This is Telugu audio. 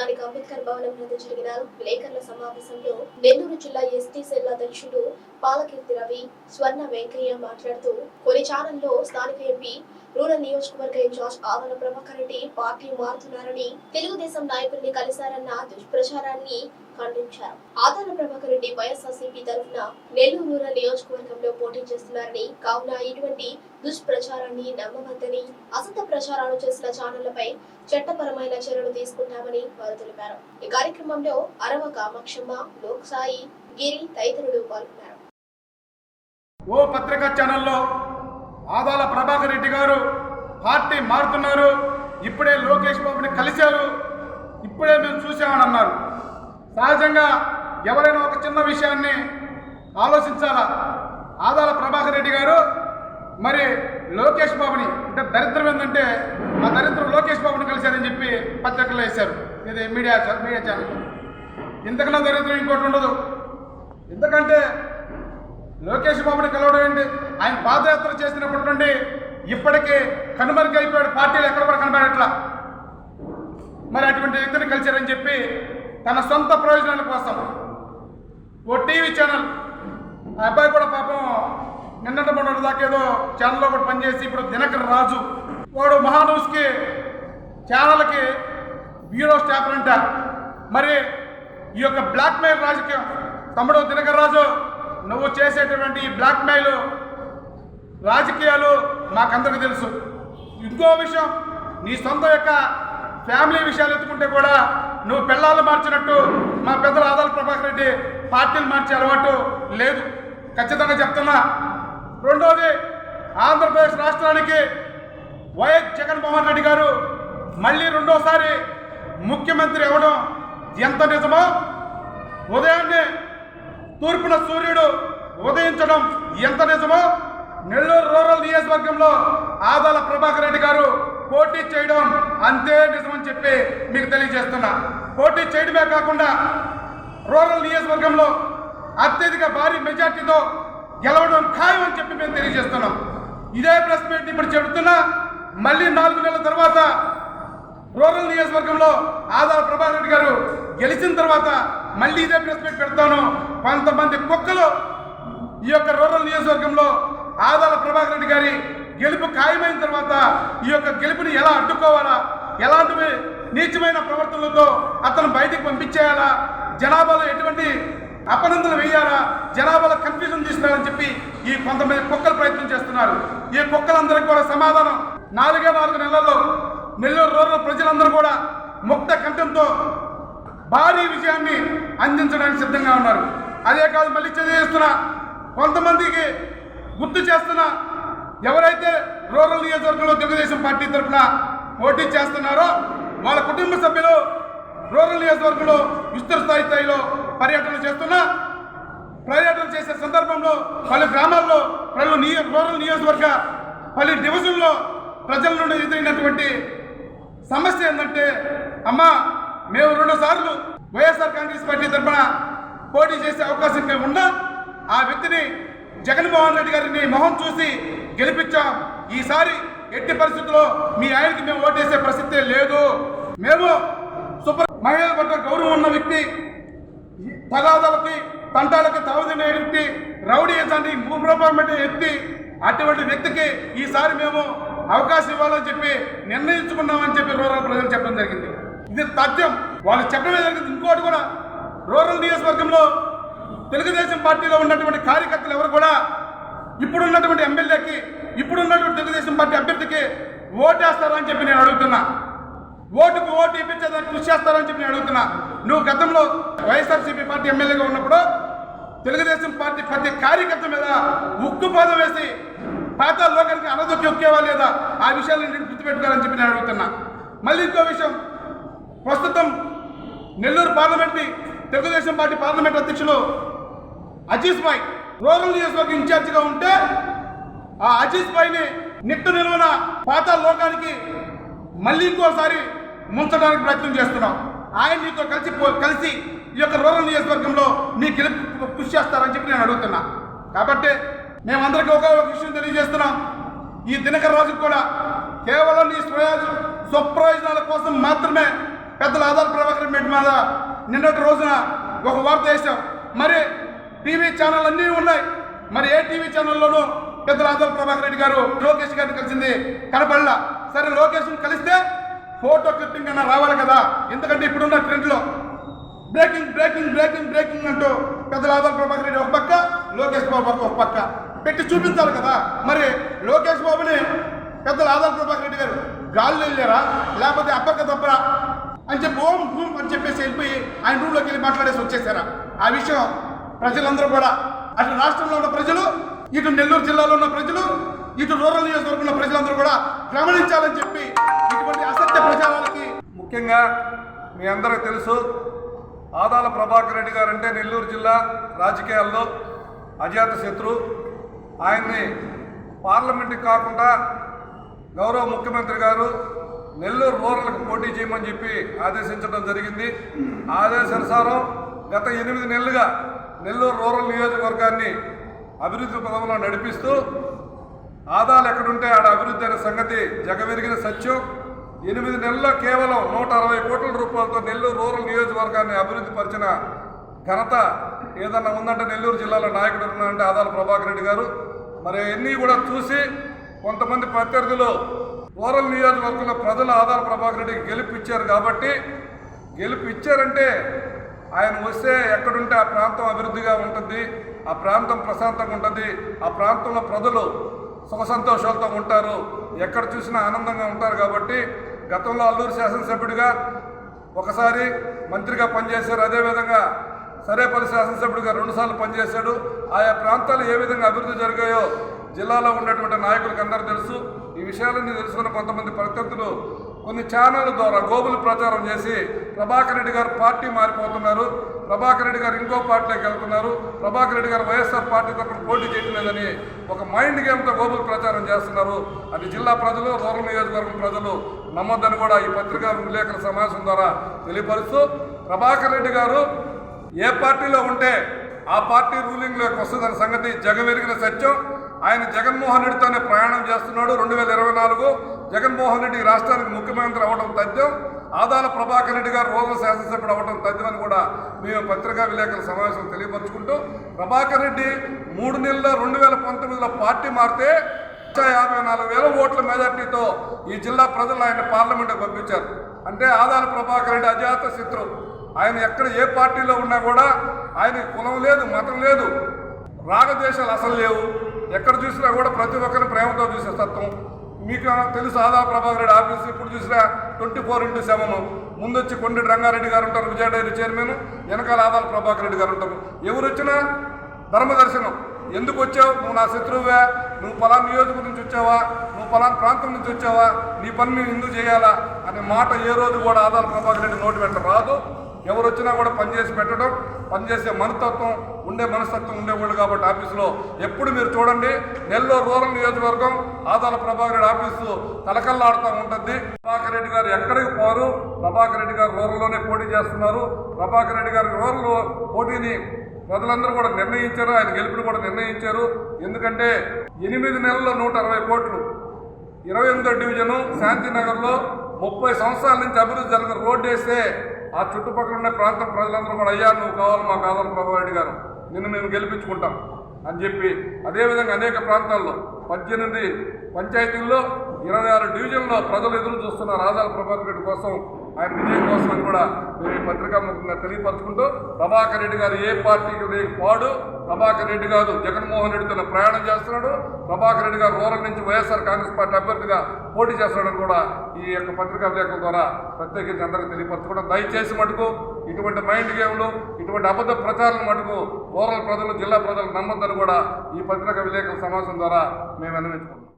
స్థానిక అంబేద్కర్ భవనం వద్ద జరిగిన విలేకరుల సమావేశంలో నెల్లూరు జిల్లా ఎస్టీ సెల్ అధ్యక్షుడు పాలకీర్తి రవి స్వర్ణ వెంకయ్య మాట్లాడుతూ కొన్ని ఛానల్లో స్థానిక ఎంపీ రూరల్ నియోజకవర్గ in charge Adala Prabhakar Reddy party మారుతున్నారని Telugu Desam నాయకుల్ని కలిశారన్న దుష్ప్రచారాన్ని ఖండించారు. ఆదాల ప్రభాకర్ రెడ్డి వైఎస్ఆర్సీపీ తరఫున నెల్లూరు రూరల్ నియోజకవర్గంలో పోటీ చేస్తున్నారని కావున ఇటువంటి దుష్ప్రచారాన్ని నమ్మవద్దని అసత ప్రచారాలు చేసిన ఛానళ్ళపై చట్టపరమైన చర్యలు తీసుకుంటామని వారు తెలిపారు. ఈ కార్యక్రమంలో అరవ కామాక్షమ్మ లోక్సాయి గిరి తదితరులు పాల్గొన్నారు. ఓ పత్రికా ఛానల్లో ఆదాల ప్రభాకర్ రెడ్డి గారు పార్టీ మారుతున్నారు. ఇప్పుడే లోకేష్ బాబుని కలిశారు. ఇప్పుడే మేము చూసామని అన్నారు. సహజంగా ఎవరైనా ఒక చిన్న విషయాన్ని ఆలోచించాలా? ఆదాల ప్రభాకర్ రెడ్డి గారు మరి లోకేష్ బాబుని అంటే దరిద్రం ఏంటంటే ఆ దరిద్రం లోకేష్ బాబుని కలిశారని చెప్పి పత్రికల్లో వేశారు. ఇది మీడియా మీడియా ఛానల్ ఇంతకన్నా దరిద్రం ఇంకోటి ఉండదు. ఎందుకంటే లోకేష్ బాబుని కలవడం ఏంటి? ఆయన పాదయాత్ర చేసినప్పటి నుండి ఇప్పటికే కనుమరుగైపోయాడు పార్టీలు ఎక్కడ కూడా కనబడట్లా. మరి అటువంటి వ్యక్తిని కలిశారని చెప్పి తన సొంత ప్రయోజనాల కోసం ఓ టీవీ ఛానల్ ఆ అబ్బాయి కూడా పాపం నిన్నటి మొన్నటి దాకా ఏదో ఛానల్లో కూడా పనిచేసి ఇప్పుడు దినకర్ రాజు. వాడు మహాన్యూస్కి ఛానల్కి బ్యూరో స్టాఫ్ అంట. మరి ఈ యొక్క బ్లాక్మెయిల్ రాజకీయం. తమ్ముడు దినకర్ రాజు నువ్వు చేసేటటువంటి బ్లాక్ బ్లాక్మెయిల్ రాజకీయాలు మాకందరికి తెలుసు. ఇంకో విషయం నీ సొంత యొక్క ఫ్యామిలీ విషయాలు ఎత్తుకుంటే కూడా నువ్వు పిల్లలు మార్చినట్టు మా పెద్దలు ఆదాల ప్రభాకర్ రెడ్డి పార్టీలు మార్చే అలవాటు లేదు. ఖచ్చితంగా చెప్తున్నా. రెండోది ఆంధ్రప్రదేశ్ రాష్ట్రానికి వైఎస్ జగన్మోహన్ రెడ్డి గారు మళ్ళీ రెండోసారి ముఖ్యమంత్రి అవ్వడం ఎంత నిజమో ఉదయాన్నే తూర్పున సూర్యుడు ఉదయించడం ఎంత నిజమో నెల్లూరు రూరల్ నియోజకవర్గంలో ఆదాల ప్రభాకర్ రెడ్డి గారు పోటీ చేయడం అంతే నిజమని చెప్పి మీకు తెలియజేస్తున్నా. పోటీ చేయడమే కాకుండా రూరల్ నియోజకవర్గంలో అత్యధిక భారీ మెజార్టీతో గెలవడం ఖాయం అని చెప్పి మేము తెలియజేస్తున్నాం. ఇదే ప్రెస్ మీట్ ఇప్పుడు చెబుతున్నా మళ్ళీ నాలుగు నెలల తర్వాత రూరల్ నియోజకవర్గంలో ఆదాల ప్రభాకర్ రెడ్డి గారు గెలిచిన తర్వాత మళ్ళీ ఇదే ప్రెస్ మీట్ పెడతాను. కొంతమంది కుక్కలు ఈ యొక్క రూరల్ నియోజకవర్గంలో ఆదాల ప్రభాకర్ రెడ్డి గారి గెలుపు ఖాయమైన తర్వాత ఈ యొక్క గెలుపుని ఎలా అడ్డుకోవాలా? ఎలాంటి నీచమైన ప్రవర్తనలతో అతను బయటికి పంపించేయాలా? జనాభాలో ఎటువంటి అపనందలు వేయాలా? జనాభాలో కన్ఫ్యూజన్ తీసుకురావాలని చెప్పి ఈ కొంతమంది కుక్కలు ప్రయత్నం చేస్తున్నారు. ఈ కుక్కలందరికీ కూడా సమాధానం. నాలుగే నాలుగు నెలల్లో నెల్లూరు రోజుల ప్రజలందరూ కూడా ముక్త కంఠంతో భారీ విజయాన్ని అందించడానికి సిద్ధంగా ఉన్నారు. అదే కాదు మళ్ళీ తెలియజేస్తున్నా కొంతమందికి గుర్తు చేస్తున్నా ఎవరైతే రూరల్ నియోజకవర్గంలో తెలుగుదేశం పార్టీ తరఫున పోటీ చేస్తున్నారో వాళ్ళ కుటుంబ సభ్యులు రూరల్ నియోజకవర్గంలో విస్తృత స్థాయి స్థాయిలో పర్యటన చేస్తున్నా పర్యటన చేసే సందర్భంలో పలు గ్రామాల్లో పలు నియో రూరల్ నియోజకవర్గ పలు డివిజన్లో ప్రజల నుండి ఎదురైనటువంటి సమస్య ఏంటంటే అమ్మా మేము రెండు సార్లు వైఎస్ఆర్ కాంగ్రెస్ పార్టీ తరఫున పోటీ చేసే అవకాశం మేము ఉన్నా ఆ వ్యక్తిని జగన్మోహన్ రెడ్డి గారిని మొహం చూసి గెలిపించాం. ఈసారి ఎట్టి పరిస్థితుల్లో మీ ఆయనకి మేము ఓటేసే ప్రసక్తే లేదు. మేము సూపర్ మహిళల పట్ల గౌరవం ఉన్న వ్యక్తి తగాదాలకి తంటాలకి తావుదిన వ్యక్తి రౌడీ యజాన్ని భూప్రభావం ఎత్తి అటువంటి వ్యక్తికి ఈసారి మేము అవకాశం ఇవ్వాలని చెప్పి నిర్ణయించుకున్నామని చెప్పి రూరల్ ప్రజలు చెప్పడం జరిగింది. ఇది తథ్యం వాళ్ళు చెప్పడమే జరిగింది. ఇంకోటి కూడా రూరల్ నియోజకవర్గంలో తెలుగుదేశం పార్టీలో ఉన్నటువంటి కార్యకర్తలు ఎవరు కూడా ఇప్పుడున్నటువంటి ఎమ్మెల్యేకి ఇప్పుడున్నటువంటి తెలుగుదేశం పార్టీ అభ్యర్థికి ఓటేస్తారని చెప్పి నేను అడుగుతున్నా. ఓటుకు ఓటు ఇప్పించేదానికి కృషి చేస్తారని చెప్పి నేను అడుగుతున్నా. నువ్వు గతంలో వైఎస్ఆర్సీపీ పార్టీ ఎమ్మెల్యేగా ఉన్నప్పుడు తెలుగుదేశం పార్టీ ప్రతి కార్యకర్త మీద ఉక్కు పాదం వేసి పాత లోకానికి అనదొక్కి ఒక్కేవా లేదా? ఆ విషయాలు నేను గుర్తుపెట్టుకోవాలని చెప్పి నేను అడుగుతున్నా. మళ్ళీ ఇంకో విషయం ప్రస్తుతం నెల్లూరు పార్లమెంట్ని తెలుగుదేశం పార్టీ పార్లమెంట్ అధ్యక్షులు అజీజ్ భాయ్ రూరల్ నియోజకవర్గ ఇన్ఛార్జిగా ఉంటే ఆ అజీజ్ భాయ్ని నిట్ట నిలువన పాత లోకానికి మళ్ళీ ఇంకోసారి ముంచడానికి ప్రయత్నం చేస్తున్నాం. ఆయన మీతో కలిసి పో- కలిసి ఈ యొక్క రూరల్ నియోజకవర్గంలో మీ గెలుపు కృషి చేస్తారని చెప్పి నేను అడుగుతున్నా. కాబట్టి మేమందరికీ ఒక ఒక విషయం తెలియజేస్తున్నాం. ఈ దినకర రాజు కూడా కేవలం నీ స్వయోజ స్వప్రయోజనాల కోసం మాత్రమే పెద్దల ఆధార్ ప్రభాకర్ రెడ్డి మీద నిన్నటి రోజున ఒక వార్త వేసాం మరి టీవీ ఛానల్ అన్నీ ఉన్నాయి. మరి ఏ టీవీ ఛానల్లోనూ పెద్దల ఆధార్ ప్రభాకర్ రెడ్డి గారు లోకేష్ గారిని కలిసింది కనపడలా. సరే లోకేష్ని కలిస్తే ఫోటో క్లిప్పింగ్ అన్న రావాలి కదా. ఎందుకంటే ఇప్పుడున్న ట్రెండ్లో బ్రేకింగ్ బ్రేకింగ్ బ్రేకింగ్ బ్రేకింగ్ అంటూ పెద్దల ఆధార్ ప్రభాకర్ రెడ్డి ఒక పక్క లోకేష్ బాబు ఒక పక్క. పెట్టి చూపించాలి కదా. మరి లోకేష్ బాబుని పెద్దల ఆధార్ ప్రభాకర్ రెడ్డి గారు గాల్లో వెళ్ళారా? లేకపోతే అప్పక్క తప్పరా? అని చెప్పి ఓం భూమ్ అని చెప్పేసి వెళ్ళిపోయి ఆయన రూమ్లోకి వెళ్ళి మాట్లాడేసి వచ్చేసారా. ఆ విషయం ప్రజలందరూ కూడా అటు రాష్ట్రంలో ఉన్న ప్రజలు ఇటు నెల్లూరు జిల్లాలో ఉన్న ప్రజలు ఇటు రూరల్ నియోజకవర్గం ఉన్న ప్రజలందరూ కూడా గమనించాలని చెప్పి ఇటువంటి అసత్య ప్రచారాలకి ముఖ్యంగా మీ అందరికి తెలుసు ఆదాల ప్రభాకర్ రెడ్డి గారు అంటే నెల్లూరు జిల్లా రాజకీయాల్లో అజాత శత్రు. ఆయన్ని పార్లమెంట్కి కాకుండా గౌరవ ముఖ్యమంత్రి గారు నెల్లూరు రూరల్కి పోటీ చేయమని చెప్పి ఆదేశించడం జరిగింది. ఆ ఆదేశానుసారం గత ఎనిమిది నెలలుగా నెల్లూరు రూరల్ నియోజకవర్గాన్ని అభివృద్ధి పదంలో నడిపిస్తూ ఆదాలు ఎక్కడుంటే ఆడ అభివృద్ధి అనే సంగతి జగమెరిగిన సత్యం. ఎనిమిది నెలల్లో కేవలం నూట అరవై కోట్ల రూపాయలతో నెల్లూరు రూరల్ నియోజకవర్గాన్ని అభివృద్ధి పరిచిన ఘనత ఏదన్నా ఉందంటే నెల్లూరు జిల్లాలో నాయకుడు ఉన్నారంటే ఆదాల ప్రభాకర్ రెడ్డి గారు. మరి అన్నీ కూడా చూసి కొంతమంది ప్రత్యర్థులు ఓరల్ నియోజకవర్గంలో ప్రజలు ఆదాల ప్రభాకర్ రెడ్డికి గెలుపు ఇచ్చారు కాబట్టి గెలుపు ఇచ్చారంటే ఆయన వస్తే ఎక్కడుంటే ఆ ప్రాంతం అభివృద్ధిగా ఉంటుంది ఆ ప్రాంతం ప్రశాంతంగా ఉంటుంది ఆ ప్రాంతంలో ప్రజలు సుఖ సంతోషాలతో ఉంటారు ఎక్కడ చూసినా ఆనందంగా ఉంటారు కాబట్టి గతంలో అల్లూరు శాసనసభ్యుడిగా ఒకసారి మంత్రిగా పనిచేశారు అదేవిధంగా సరేపల్లి శాసనసభ్యుడిగా రెండుసార్లు పనిచేశాడు. ఆయా ప్రాంతాలు ఏ విధంగా అభివృద్ధి జరిగాయో జిల్లాలో ఉన్నటువంటి నాయకులకు అందరూ తెలుసు. ఈ విషయాలన్నీ తెలుసుకున్న కొంతమంది ప్రత్యర్థులు కొన్ని ఛానళ్ళ ద్వారా గోబులు ప్రచారం చేసి ప్రభాకర్ రెడ్డి గారు పార్టీ మారిపోతున్నారు. ప్రభాకర్ రెడ్డి గారు ఇంకో పార్టీలోకి వెళ్తున్నారు. ప్రభాకర్ రెడ్డి గారు వైఎస్ఆర్ పార్టీ తరఫున పోటీ చేయట్లేదని ఒక మైండ్ గేమ్తో గోబులు ప్రచారం చేస్తున్నారు. అది జిల్లా ప్రజలు రూరల్ నియోజకవర్గం ప్రజలు నమ్మొద్దని కూడా ఈ పత్రికా విలేకరుల సమావేశం ద్వారా తెలియపరుస్తూ ప్రభాకర్ రెడ్డి గారు ఏ పార్టీలో ఉంటే ఆ పార్టీ రూలింగ్లోకి వస్తుందన్న సంగతి జగమెరిగిన సత్యం. ఆయన జగన్మోహన్ రెడ్డితోనే ప్రయాణం చేస్తున్నాడు రెండు వేల ఇరవై నాలుగు. జగన్మోహన్ రెడ్డి రాష్ట్రానికి ముఖ్యమంత్రి అవ్వడం తథ్యం. ఆదాల ప్రభాకర్ రెడ్డి గారు రోజు శాసనసభ్యుడు అవ్వడం తథ్యమని కూడా మేము పత్రికా విలేకరుల సమావేశం తెలియపరుచుకుంటూ ప్రభాకర్ రెడ్డి మూడు నెలల్లో రెండు వేల పంతొమ్మిదిలో పార్టీ మారితే యాభై నాలుగు వేల ఓట్ల మెజార్టీతో ఈ జిల్లా ప్రజలు ఆయన పార్లమెంట్కి పంపించారు. అంటే ఆదాల ప్రభాకర్ రెడ్డి అజాత శత్రు. ఆయన ఎక్కడ ఏ పార్టీలో ఉన్నా కూడా ఆయనకి కులం లేదు మతం లేదు. రాగద్వేషాలు అసలు లేవు. ఎక్కడ చూసినా కూడా ప్రతి ఒక్కరిని ప్రేమతో చూసే తత్వం. మీకు తెలుసు ఆదా ప్రభాకర్ రెడ్డి ఆఫీస్ ఇప్పుడు చూసినా ట్వంటీ ఫోర్ ఇంటూ సెవెన్. ముందు వచ్చి రంగారెడ్డి గారు ఉంటారు విజయ డైరీ చైర్మన్ వెనకాల ఆదాల ప్రభాకర్ రెడ్డి గారు ఉంటారు. ఎవరు వచ్చినా ధర్మదర్శనం. ఎందుకు వచ్చావు? నువ్వు నా శత్రువే. నువ్వు పలానా నియోజకవర్గం నుంచి వచ్చావా? నువ్వు పలానా ప్రాంతం నుంచి వచ్చావా? నీ పని నేను ఎందుకు చేయాలా? అనే మాట ఏ రోజు కూడా ఆదాల ప్రభాకర్ రెడ్డి నోటి వెంట రాదు. ఎవరు వచ్చినా కూడా పనిచేసి పెట్టడం పనిచేసే మనస్తత్వం ఉండే మనస్తత్వం ఉండేవాళ్ళు కాబట్టి ఆఫీసులో ఎప్పుడు మీరు చూడండి నెల్లూరు రూరల్ నియోజకవర్గం ఆదాల ప్రభాకర్ రెడ్డి ఆఫీసు తలకల్లాడుతూ ఉంటుంది. ప్రభాకర్ రెడ్డి గారు ఎక్కడికి పోరు? ప్రభాకర్ రెడ్డి గారు రూరల్లోనే పోటీ చేస్తున్నారు. ప్రభాకర్ రెడ్డి గారు రూరల్ పోటీని ప్రజలందరూ కూడా నిర్ణయించారు ఆయన గెలుపుని కూడా నిర్ణయించారు. ఎందుకంటే ఎనిమిది నెలల్లో నూట అరవై కోట్లు. ఇరవై ఎనిమిదో డివిజను శాంతినగర్లో ముప్పై సంవత్సరాల నుంచి అభివృద్ధి జరిగిన రోడ్డు వేస్తే ఆ చుట్టుపక్కల ఉన్న ప్రాంతం ప్రజలందరూ కూడా అయ్యా నువ్వు కావాలి మా కావాలి ప్రభారెడ్డి గారు. నిన్ను మేము గెలిపించుకుంటాం. అని చెప్పి అదేవిధంగా అనేక ప్రాంతాల్లో పద్దెనిమిది పంచాయతీల్లో ఇరవై ఆరు డివిజన్లో ప్రజలు ఎదురు చూస్తున్న రాజాల ప్రభాకర్ రెడ్డి కోసం ఆయన విజయం కోసం కూడా మేము ఈ పత్రికా ముఖంగా తెలియపరచుకుంటూ ప్రభాకర్ రెడ్డి గారు ఏ పార్టీకి పాడు ప్రభాకర్ రెడ్డి గారు జగన్మోహన్ రెడ్డితో ప్రయాణం చేస్తున్నాడు. ప్రభాకర్ రెడ్డి గారు రూరల్ నుంచి వైఎస్ఆర్ కాంగ్రెస్ పార్టీ అభ్యర్థిగా పోటీ చేస్తున్నాడని కూడా ఈ యొక్క పత్రికా లేఖల ద్వారా ప్రత్యేకించి అందరికీ తెలియపరచుకోవడం. దయచేసి మటుకు ఇటువంటి మైండ్ గేమ్లు ఇటువంటి అబద్ధ ప్రచారం మటుకు రూరల్ ప్రజలు జిల్లా ప్రజలు నమ్మద్దని కూడా ఈ పత్రికా విలేకరుల సమావేశం ద్వారా మేము విన్నవించుకుంటాం